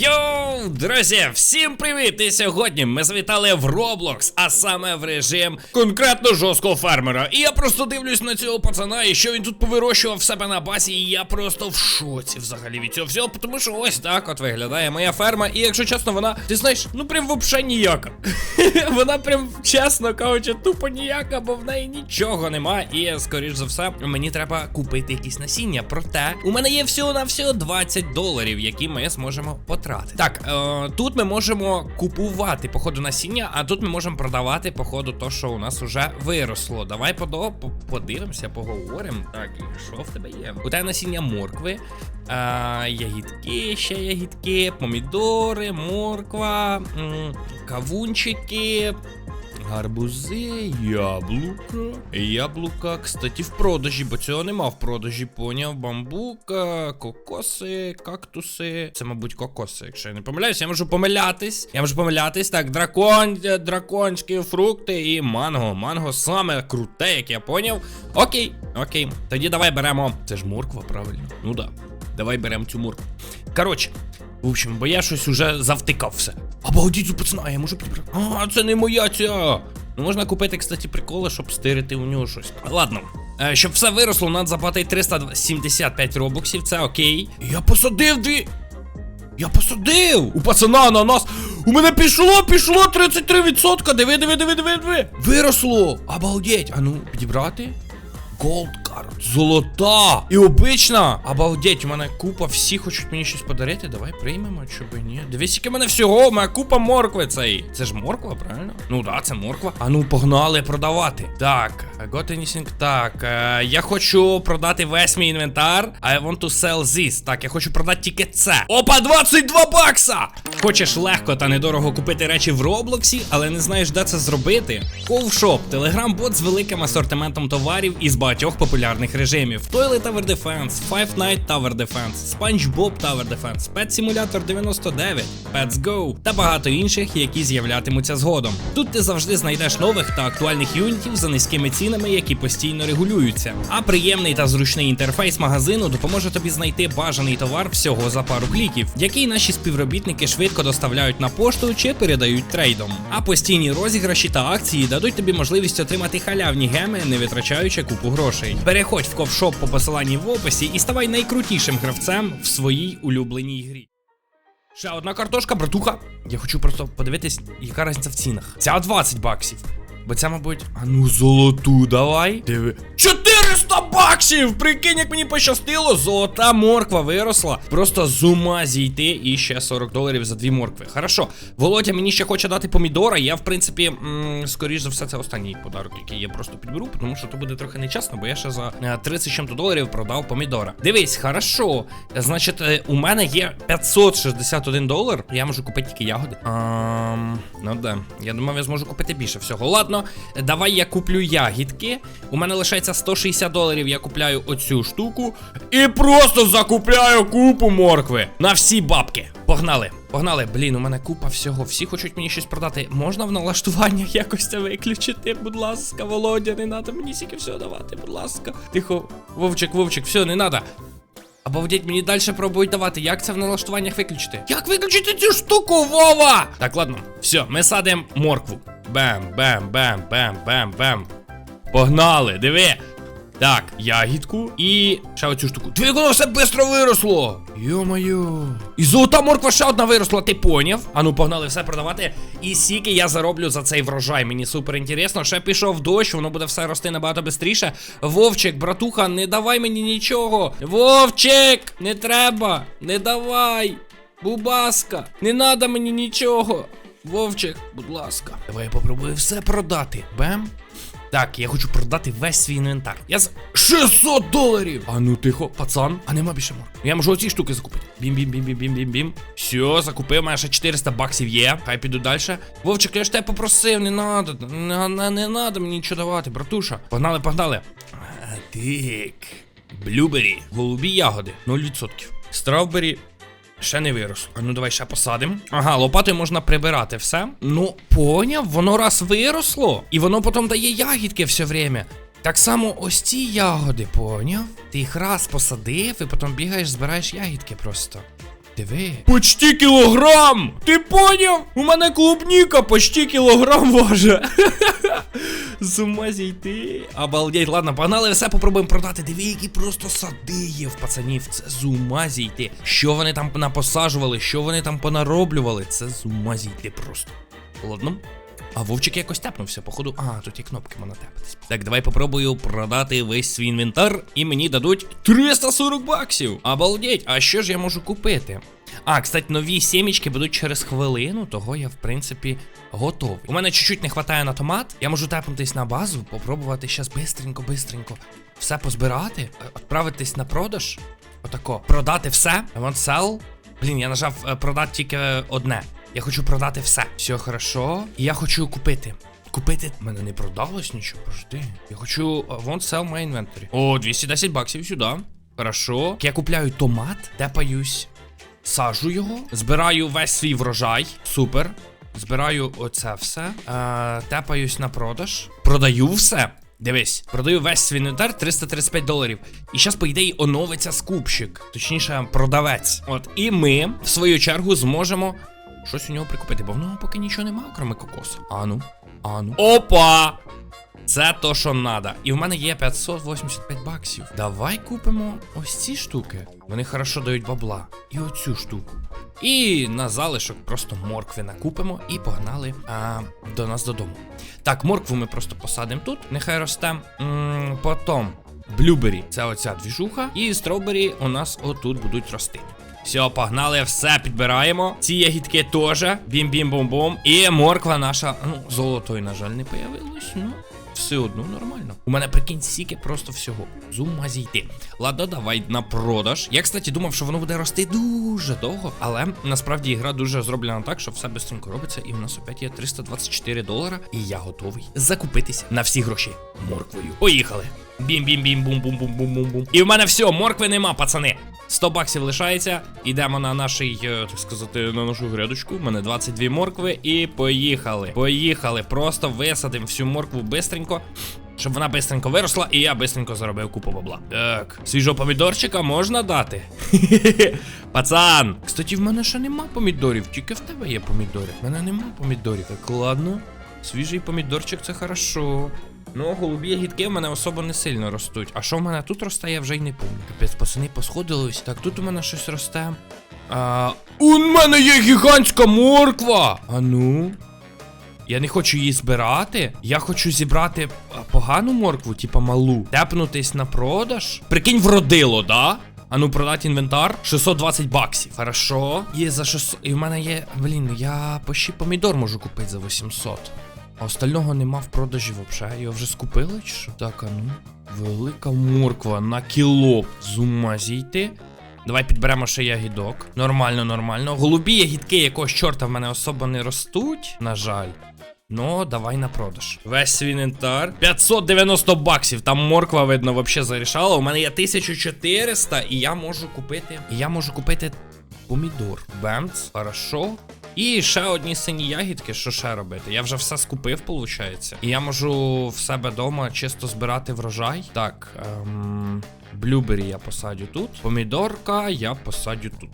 Йоу, друзі, всім привіт! І сьогодні ми завітали в Roblox, а саме в режим конкретно жорсткого фермера. І я просто дивлюсь на цього пацана, і що він тут повирощував в себе на базі, і я просто в шоці взагалі від цього всього, тому що ось так от виглядає моя ферма. І якщо чесно, вона, ти знаєш, ну прям вообще ніяка. вона прям чесно кажучи, тупо ніяка, бо в неї нічого нема. І скоріш за все, мені треба купити якісь насіння. Проте у мене є всього на всього 20 доларів, які ми зможемо потратити. Так, е, тут ми можемо купувати походу насіння, а тут ми можемо продавати походу то, що у нас вже виросло. Давай подо, подивимося, поговоримо. Так, що в тебе є? У тебе насіння моркви, е, ягідки, ще ягідки, помідори, морква, м, кавунчики. Гарбузи, яблука. Яблука, кстати, в продажі, бо цього нема в продажі, поняв. Бамбука, кокоси, кактуси. Це, мабуть, кокоси, якщо я не помиляюсь. Я можу помилятись. Я можу помилятись. Так, дракон, е, драконські фрукти і манго. Манго саме круте, як я поняв. Окей, окей. Тоді давай беремо. Це ж морква, правильно? Ну да. Давай беремо цю моркву. Коротше. В общем, бо я щось уже завтикав все. Обалдіть пацана, я можу підбрати. А, це не моя ця. Ну можна купити, кстати, приколи, щоб стирити у нього щось. Ладно. Е, щоб все виросло, треба заплатити 375 робоксів, це окей. Я посадив дві. Я посадив! У пацана ананас! У мене пішло, пішло 33%! Диви, диви, диви, диви, диви! Виросло! Обалдеть! А ну, підібрати? Gold card. Золота! І обична! Обалдеть, у мене купа, всі хочуть мені щось подарити. Давай приймемо, чи би ні. Дивись, яке мене всього, у мене купа моркви цей. Це ж морква, правильно? Ну да, це морква. А ну, погнали продавати. Так, got anything? Так, е, я хочу продати весь мій інвентар. I want to sell this. Так, я хочу продати тільки це. Опа, 22 бакса! Хочеш легко та недорого купити речі в Роблоксі, але не знаєш, де це зробити? Ковшоп телеграм-бот з великим асортиментом товарів із багатьох популярних режимів: Toilet Tower Defense, Five Night Tower Defense, SpongeBob Tower Defense, Pet Simulator 99, Pets Go та багато інших, які з'являтимуться згодом. Тут ти завжди знайдеш нових та актуальних юнітів за низькими цінами, які постійно регулюються. А приємний та зручний інтерфейс магазину допоможе тобі знайти бажаний товар всього за пару кліків, який наші співробітники швидко доставляють на пошту чи передають трейдом. А постійні розіграші та акції дадуть тобі можливість отримати халявні геми, не витрачаючи купу грошей. Переходь в ковшоп по посиланні в описі і ставай найкрутішим гравцем в своїй улюбленій грі. Ще одна картошка, братуха. Я хочу просто подивитись, яка різниця в цінах. Ця 20 баксів. Бо ця, мабуть. А ну золоту давай. Диви. 400 баксів! Прикинь, як мені пощастило, золота морква виросла. Просто з ума зійти і ще 40 доларів за дві моркви. Хорошо. Володя мені ще хоче дати помідора. Я, в принципі, м, скоріш за все, це останній подарок, який я просто підберу, тому що то буде трохи нечесно, бо я ще за е, 30 чим-то доларів продав помідора. Дивись, хорошо. Значить, е, у мене є 561 долар. Я можу купити тільки ягоди. Ам, ну да. Я думав, я зможу купити більше всього. Ладно, давай я куплю ягідки. У мене лишається 160 доларів. Я купляю оцю штуку. І просто закупляю купу моркви. На всі бабки. Погнали. Погнали, блін, у мене купа всього. Всі хочуть мені щось продати. Можна в налаштуваннях якось це виключити, будь ласка, Володя, не треба мені стільки всього давати, будь ласка. Тихо, Вовчик, Вовчик, все, не треба. Обалдеть, мені далі пробують давати. Як це в налаштуваннях виключити? Як виключити цю штуку, Вова? Так, ладно, все, ми садимо моркву. Бем, бем, бем, бем, бем, бем. Погнали, диви. Так, ягідку і ще оцю штуку. Диви, воно все швидко виросло. Йо-моє. І золота морква ще одна виросла, ти поняв? Ану, погнали все продавати. І скільки я зароблю за цей врожай. Мені супер інтересно. Ще пішов дощ, воно буде все рости набагато швидше. Вовчик, братуха, не давай мені нічого. Вовчик, не треба, не давай. Бубаска, не надо мені нічого. Вовчик, будь ласка. Давай я попробую все продати. Бем. Так, я хочу продати весь свій інвентар. Я за 600 доларів! А ну тихо, пацан, а нема більше морк. Я можу оці штуки закупити. Бім-бім-бім-бім-бім-бім. Все, закупив, мене ще 400 баксів є. Хай піду далі. Вовчик, я ж тебе попросив, не надо. Не, не, не надо мені нічого давати, братуша. Погнали, погнали. А, так. Блюбері, голубі ягоди, 0%. Стравбері Ще не виросло. Ну давай ще посадимо. Ага, лопатою можна прибирати все. Ну, поняв, воно раз виросло, і воно потім дає ягідки все время. Так само ось ці ягоди, поняв? Ти їх раз посадив і потім бігаєш, збираєш ягідки просто. Диви. Почти кілограм! Ти поняв? У мене клубніка почти кілограм важить. З ума зійти. Обалдеть, ладно, погнали, все попробуємо продати. Диви, які просто сади є в пацанів. Це з ума зійти. Що вони там напосажували, що вони там понароблювали. Це з ума зійти просто. Ладно. А Вовчик якось тепнувся, походу. А, тут є кнопки можна тепатись. Так, давай попробую продати весь свій інвентар, і мені дадуть 340 баксів. Обалдеть, а що ж я можу купити? А, кстати, нові сімічки будуть через хвилину, того я, в принципі, готовий. У мене чуть-чуть не вистачає на томат. Я можу тепнутись на базу, попробувати щас бистренько, бистренько все позбирати, е, відправитись на продаж. Отако. Продати все. I want sell. Блін, я нажав е, продати тільки одне. Я хочу продати все. Все хорошо. І я хочу купити. Купити. Мене не продалось нічого, пожди. Я хочу. е, Want sell my inventory. О, 210 баксів сюди. Хорошо. Я купляю томат, тепаюсь. Сажу його, збираю весь свій врожай. Супер. Збираю оце все. Е, тепаюсь на продаж. Продаю все. Дивись, продаю весь свій інвентар 335 доларів. І зараз, по ідеї, оновиться скупщик, точніше, продавець. От, і ми, в свою чергу, зможемо щось у нього прикупити, бо в нього поки нічого немає, крім кокосу. Ану, ану. Опа! Це то, що надо. І в мене є 585 баксів. Давай купимо ось ці штуки. Вони хорошо дають бабла. І оцю штуку. І на залишок просто моркви накупимо і погнали а, до нас додому. Так, моркву ми просто посадимо тут, нехай росте. Потім блюбері це оця двіжуха. І стробері у нас отут будуть рости. Все, погнали, все підбираємо. Ці ягідки теж. Бім-бім-бом-бом. І морква наша. Ну, золотої, на жаль, не появилось. Ну, все одно нормально. У мене прикинь, стільки просто всього. З ума зійти. Ладно, давай на продаж. Я, кстати, думав, що воно буде рости дуже довго, але насправді ігра дуже зроблена так, що все швидко робиться, і в нас опять є 324 долара, і я готовий закупитися на всі гроші морквою. Поїхали. Бім-бім-бім-бум-бум-бум-бум-бум. І в мене все, моркви нема, пацани. 100 баксів лишається. Йдемо на нашій, е, так сказати, на нашу грядочку. У мене 22 моркви. І поїхали. Поїхали. Просто висадимо всю моркву бистренько. Щоб вона бистренько виросла, і я бистренько заробив купу бабла. Так, свіжого помідорчика можна дати. Пацан! Кстати, в мене ще нема помідорів, тільки в тебе є помідори. В мене нема помідорів. Так ладно. Свіжий помідорчик це хорошо. Ну, голубі гідки в мене особо не сильно ростуть. А що в мене тут росте, я вже й не пам'ятаю. Капець, пацани посходились. Так, тут у мене щось росте. А, у мене є гігантська морква! А ну. Я не хочу її збирати. Я хочу зібрати погану моркву, типа малу. Тепнутись на продаж. Прикинь, вродило, да? А ну продати інвентар 620 баксів. Хорошо. Є за 600. І в мене є. Блін, я почти помідор можу купити за 800. А остального нема в продажі взагалі. Його вже скупили чи що? Так, а ну. Велика морква на кіло. З ума зійти. Давай підберемо ще ягідок. Нормально, нормально. Голубі ягідки якогось чорта в мене особо не ростуть, на жаль. Ну, давай на продаж. Весь свій інвентар. 590 баксів. Там морква, видно, вообще зарішала. У мене є 1400, і я можу купити. І я можу купити помідор. Бемц, хорошо. І ще одні сині ягідки, що ще робити? Я вже все скупив, виходить. І я можу в себе вдома чисто збирати врожай. Так, ем, блюбері я посадю тут. Помідорка я посадю тут.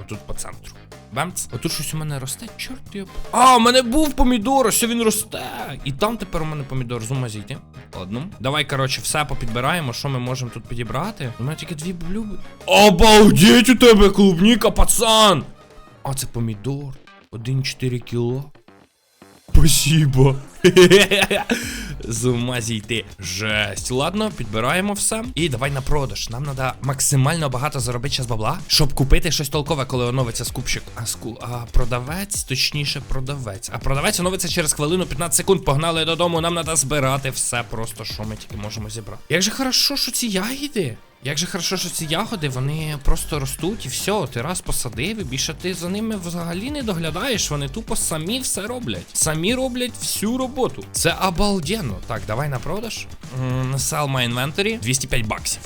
Отут по центру. Бемц. Отут щось у мене росте, чорт йоп. А, у мене був помідор, ось він росте. І там тепер у мене помідор з ума зійти. Ладно. Давай, коротше, все попідбираємо, що ми можемо тут підібрати. У мене тільки дві блюби. Обалдеть у тебе клубніка, пацан! А це помідор. 1,4 кіло. Спасибо. З ума зійти. Жесть. Ладно, підбираємо все. І давай на продаж. Нам треба максимально багато заробити час бабла, щоб купити щось толкове, коли оновиться скупщик. А ску... а продавець, точніше, продавець. А продавець оновиться через хвилину 15 секунд. Погнали додому. Нам треба збирати все просто, що ми тільки можемо зібрати. Як же хорошо, що ці ягіди. Як же хорошо, що ці ягоди, вони просто ростуть і все, ти раз посадив, і більше ти за ними взагалі не доглядаєш. Вони тупо самі все роблять. Самі роблять всю роботу. Це обалденно. Так, давай на продаж. Sell my inventory. 205 баксів.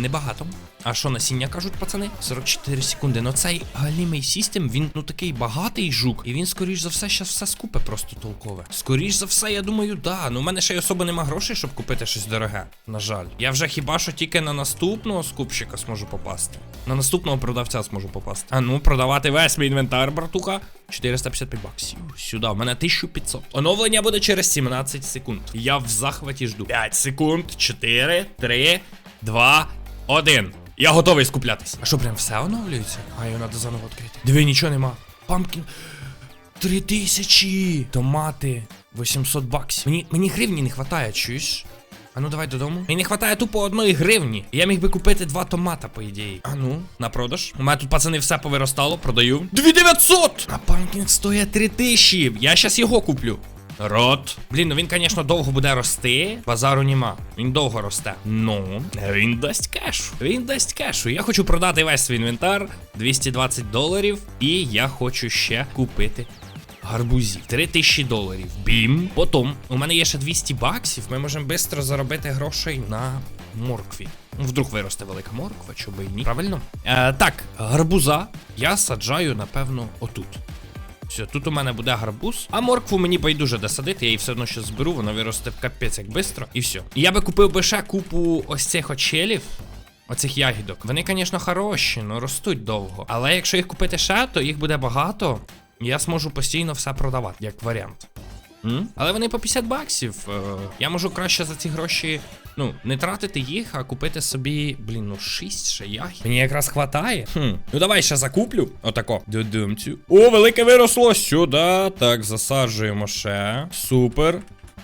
Небагато. А що насіння кажуть, пацани? 44 секунди. Ну цей галімий систем, він ну такий багатий жук. І він, скоріш за все, щас все скупе просто толкове. Скоріш за все, я думаю, да. Ну в мене ще й особо нема грошей, щоб купити щось дороге. На жаль. Я вже хіба що тільки на наступного скупщика зможу попасти. На наступного продавця зможу попасти. А ну, продавати весь мій інвентар, братуха. 455 баксів. Сюди, в мене 1500. Оновлення буде через 17 секунд. Я в захваті жду. 5 секунд, 4, 3, 2, 1. Я готовий скуплятись. А що, прям все оновлюється? А його треба заново відкрити. Диви, нічого нема. Памкін. Три тисячі! Томати. 800 баксів. Мені, мені гривні не вистачає, чуєш? А ну давай додому. Мені не вистачає тупо одної гривні. Я міг би купити два томата, по ідеї. А ну, на продаж. У мене тут пацани все повиростало, продаю. 2900! А панкінг стоїть 3000. Я щас його куплю. Рот. Блін, ну він, звісно, довго буде рости. Базару нема. Він довго росте. Ну, він дасть кешу. Він дасть кешу. Я хочу продати весь свій інвентар 220 доларів. І я хочу ще купити гарбузів. 3000 доларів. Бім. Потім у мене є ще 200 баксів. Ми можемо швидко заробити грошей на моркві. Ну, Вдруг виросте велика морква, чоби ні. Правильно? Е, так, гарбуза я саджаю, напевно, отут. Все, тут у мене буде гарбуз. А моркву мені байдуже досадити, я її все одно ще зберу, воно виросте капець як бистро. І все. І я би купив би ще купу ось цих очелів. Оцих ягідок. Вони, звісно, хороші, але ростуть довго. Але якщо їх купити ще, то їх буде багато. Я зможу постійно все продавати, як варіант. М? Але вони по 50 баксів. Е, я можу краще за ці гроші, ну, не тратити їх, а купити собі, блін, ну 6 ще ягід. Мені якраз хватає. Хм. Ну давай ще закуплю. Отако. Додумцю. О, велике виросло сюди. Так, засаджуємо ще. Супер.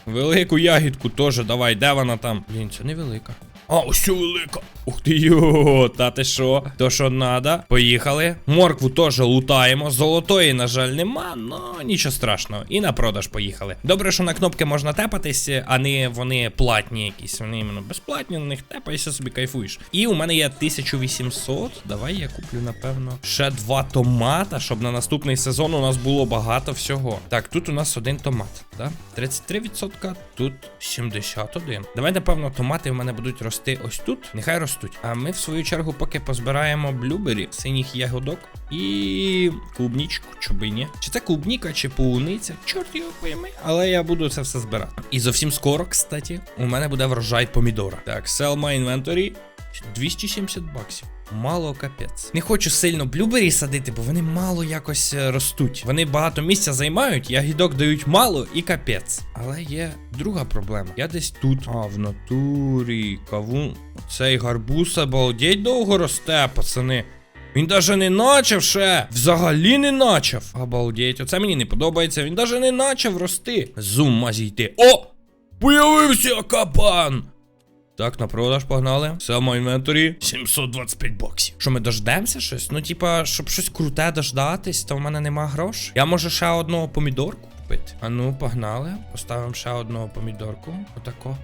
Велику ягідку теж давай, де вона там? Блін, це невелика. А, ось велика. Ух ти йо, та ти що? То що надо? Поїхали. Моркву теж лутаємо. Золотої, на жаль, нема, но нічого страшного. І на продаж поїхали. Добре, що на кнопки можна тепатись, а не вони платні якісь. Вони іменно безплатні, на них тепаєшся собі кайфуєш. І у мене є 1800. Давай я куплю, напевно, ще два томата, щоб на наступний сезон у нас було багато всього. Так, тут у нас один томат, да? 33%, тут 71. Давай, напевно, томати в мене будуть рости ось тут. Нехай ростуть. А ми, в свою чергу, поки позбираємо блюбері, синіх ягодок і клубнічку, чубині. Чи це клубніка, чи полуниця? Чорт його пойми. Але я буду це все збирати. І зовсім скоро, кстати, у мене буде врожай помідора. Так, sell my inventory. 270 баксів. Мало капець. Не хочу сильно блюбері садити, бо вони мало якось е, ростуть. Вони багато місця займають, ягідок дають мало і капець. Але є друга проблема. Я десь тут. А, в натурі. Кавун. Цей гарбуз обалдеть довго росте, пацани. Він даже не начав ще. Взагалі не начав. Обалдеть. Оце мені не подобається. Він даже не начав рости. Зум мазійти. О! Появився кабан! Так, на продаж погнали. Саме інвенторі 725 баксів. Що ми дождемося щось? Ну, типа, щоб щось круте дождатись, то в мене нема грошей. Я можу ще одного помідорку купити. А ну, погнали. Поставимо ще одного помідорку. Отако.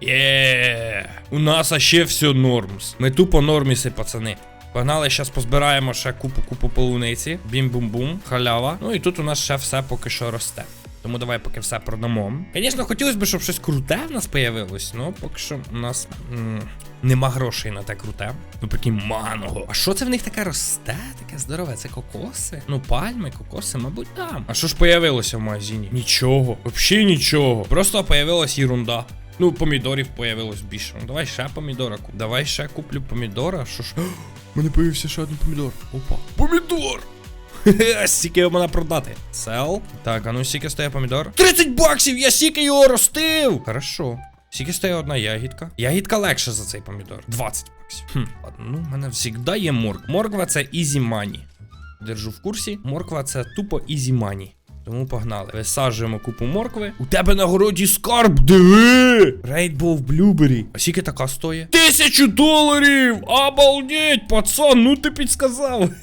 Є. У нас ще все нормс. Ми тупо норміси, пацани. Погнали, зараз позбираємо ще купу купу полуниці. Бім-бум-бум, халява. Ну і тут у нас ще все поки що росте. Тому давай поки все продамо. Звісно, хотілося б, щоб щось круте в нас появилось, але поки що у нас м, нема грошей на те круте. Ну прикинь, манго. А що це в них таке росте? Таке здорове? Це кокоси? Ну, пальми, кокоси, мабуть, там. А що ж появилося в магазині? Нічого. Взагалі нічого. Просто появилась ерунда. Ну, помідорів появилось більше. Ну, давай ще помідора куп. Давай ще куплю помідора. Що ж. У мене появився ще один помідор. Опа. Помідор! Стільки його можна продати. Сел. Так, а ну стільки стає помідор? 30 баксів! Я стільки його ростив! Хорошо. Скільки стає одна ягідка? Ягідка легше за цей помідор. 20 баксів. Хм, ладно, ну в мене завжди є морк. Морква це ізі мані. Держу в курсі. Морква це тупо ізі money. Тому погнали. Висаджуємо купу моркви. У тебе на городі скарб, диви! Рейд був блюбері. А скільки така стоїть? Тисячу доларів! Обалдеть, пацан, ну ти підсказав.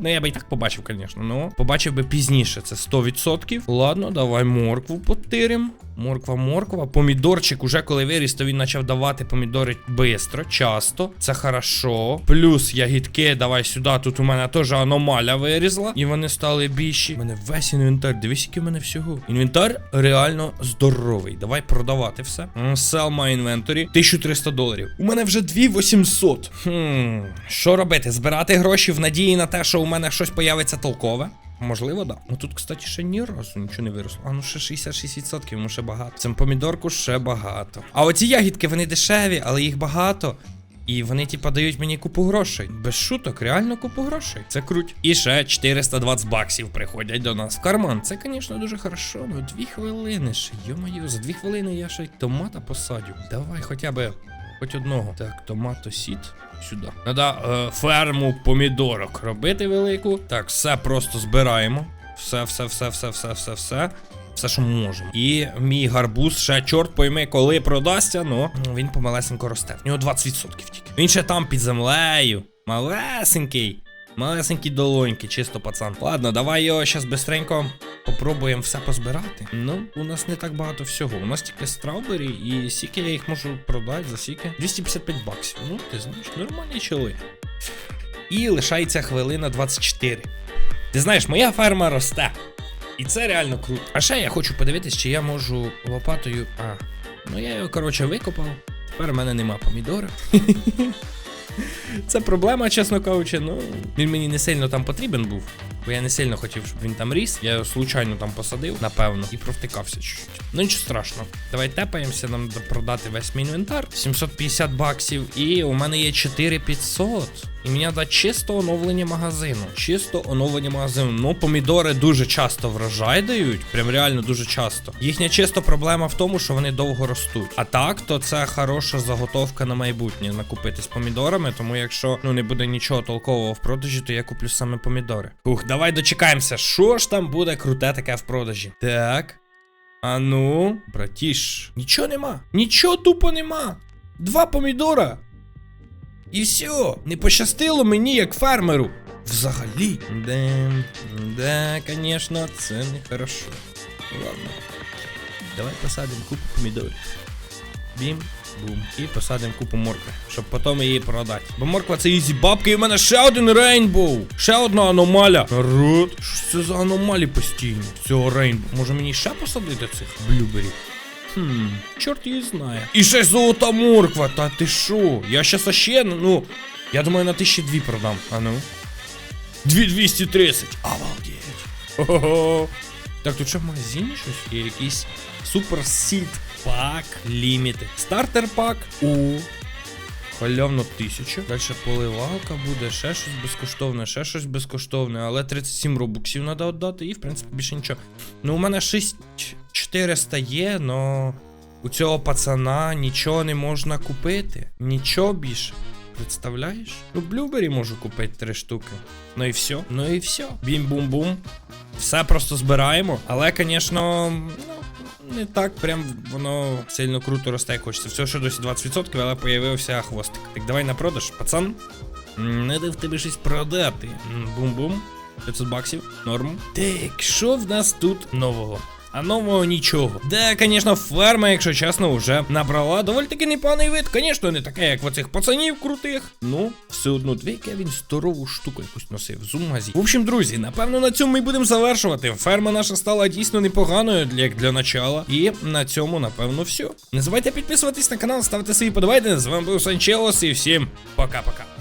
Ну я би і так побачив, звісно. Ну, побачив би пізніше, це 100%. Ладно, давай моркву потирим. Морква, морква. Помідорчик уже коли виріс, то він почав давати помідори бистро, часто. Це хорошо. Плюс ягідки, давай сюди. Тут у мене теж аномаля вирізла. І вони стали більші. У мене весь інвентар інвентар. Дивись, який в мене всього. Інвентар реально здоровий. Давай продавати все. Sell my inventory. 1300 доларів. У мене вже 2800. Хм, що робити? Збирати гроші в надії на те, що у мене щось появиться толкове? Можливо, да. Ну тут, кстати, ще ні разу нічого не виросло. А ну ще 66%, йому ще багато. Цим помідорку ще багато. А оці ягідки, вони дешеві, але їх багато. І вони, типа, дають мені купу грошей. Без шуток, реально купу грошей. Це круть. І ще 420 баксів приходять до нас в карман. Це, звісно, дуже хорошо. Ну, дві хвилини ще. Йо-моє, за дві хвилини я ще й томата посадю. Давай хоча б хоч одного. Так, томато сіт. Сюди. Надо е, ферму помідорок робити велику. Так, все просто збираємо. Все, все, все, все, все, все, все. Все, що можемо. І мій гарбуз ще чорт пойми, коли продасться, ну він помалесенько росте. В нього 20% тільки. Він ще там під землею. Малесенький. Малесенький долоньки, чисто пацан. Ладно, давай його зараз бистренько попробуємо все позбирати. Ну, у нас не так багато всього. У нас тільки страубері і сіки я їх можу продати за сіки. 255 баксів. Ну, ти знаєш, нормальний чоловік. І лишається хвилина 24. Ти знаєш, моя ферма росте. І це реально круто. А ще я хочу подивитись, чи я можу лопатою. А, ну я його, коротше, викопав. Тепер у мене нема помідора. Це проблема, чесно кажучи. Ну, він мені не сильно там потрібен був. Бо я не сильно хотів, щоб він там ріс. Я його случайно там посадив, напевно, і провтикався чуть-чуть. Ну нічого страшного. Давай тепаємося, нам треба продати весь мій інвентар. 750 баксів. І у мене є 4500. І мені треба чисто оновлення магазину. Чисто оновлення магазину. Ну, помідори дуже часто врожай дають. Прям реально дуже часто. Їхня чисто проблема в тому, що вони довго ростуть. А так, то це хороша заготовка на майбутнє накупитись помідорами. Тому якщо ну не буде нічого толкового в продажі, то я куплю саме помідори. Ух, давай дочекаємося. Що ж там буде круте таке в продажі? Так. А ну, братіш, нічого нема. Нічого тупо нема. Два помідора. І все, не пощастило мені як фермеру. Взагалі. Да, да, конечно, це не хорошо. Ладно. Давай посадимо купу помідорів. Бім, бум. І посадимо купу моркви, щоб потім її продати. Бо морква це ізі бабки, і в мене ще один рейнбоу. Ще одна аномаля. Народ, що це за аномалі постійні? Цього рейнбоу. Може мені ще посадити цих блюберів? Хм, чорт її знає. І ще золота морква, та ти шо? Я щас ще, ну, я думаю, на тисячі дві продам. А ну. 2230. Обалдеть. Ого. Так, тут ще в магазині щось є якийсь супер сіль пак ліміти. Стартер пак у Халявно 1000. Далі поливалка буде, ще щось безкоштовне, ще щось безкоштовне, але 37 робуксів треба віддати і, в принципі, більше нічого. Ну, у мене 6400 є, но у цього пацана нічого не можна купити. Нічого більше. Представляєш? Ну, блюбері можу купити три штуки. Ну і все. Ну і все. Бім-бум-бум. Все просто збираємо. Але, звісно, ну, не так прям воно сильно круто росте, хочеться. Все, що досі 20%, але появився хвостик. Так давай на продаж, пацан. Надо в тебе щось продати. Бум-бум. 500 баксів. Норм. Так, що в нас тут нового? А нового нічого. Де, звісно, ферма, якщо чесно, вже набрала доволі таки непоганий вид. Звісно, не таке, як в оцих пацанів крутих. Ну, все одно, двійка він здорову штуку якусь носив. Зумазі. В общем, друзі, напевно, на цьому ми будемо завершувати. Ферма наша стала дійсно непоганою як для начала. І на цьому, напевно, все. Не забувайте підписуватись на канал, ставити свої подобайки. З вами був Санчелос і всім пока-пока.